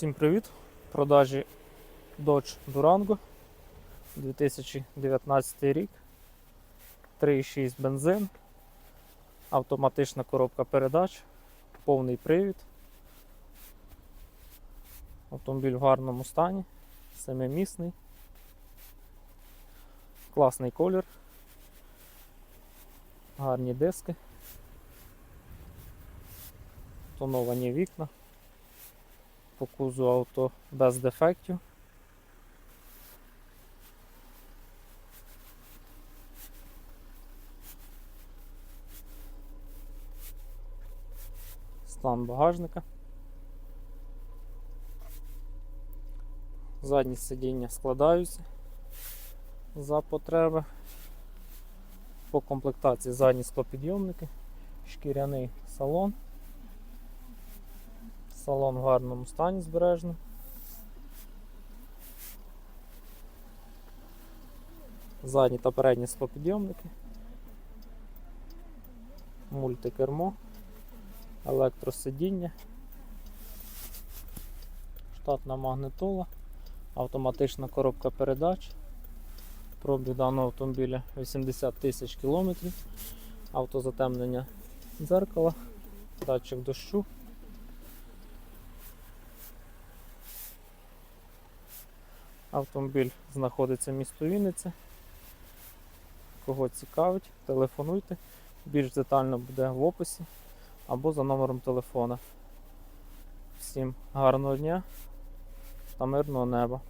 Всім привіт! В продажі Dodge Durango. 2019 рік. 3,6 бензин, автоматична коробка передач, повний привід. Автомобіль в гарному стані, семимісний, класний колір, гарні диски, тоновані вікна по кузу авто без дефектів. Стан багажника. Задні сидіння складаються за потреби. По комплектації задні склопідйомники, шкіряний салон. Салон в гарному стані збережно. Задні та передні склопідйомники. Мультикермо, електросидіння, штатна магнитола, автоматична коробка передач. Пробіг даного автомобіля 80 тисяч кілометрів, автозатемнення дзеркала, датчик дощу. Автомобіль знаходиться в місто Вінниця. Кого цікавить, телефонуйте. Більш детально буде в описі або за номером телефона. Всім гарного дня та мирного неба!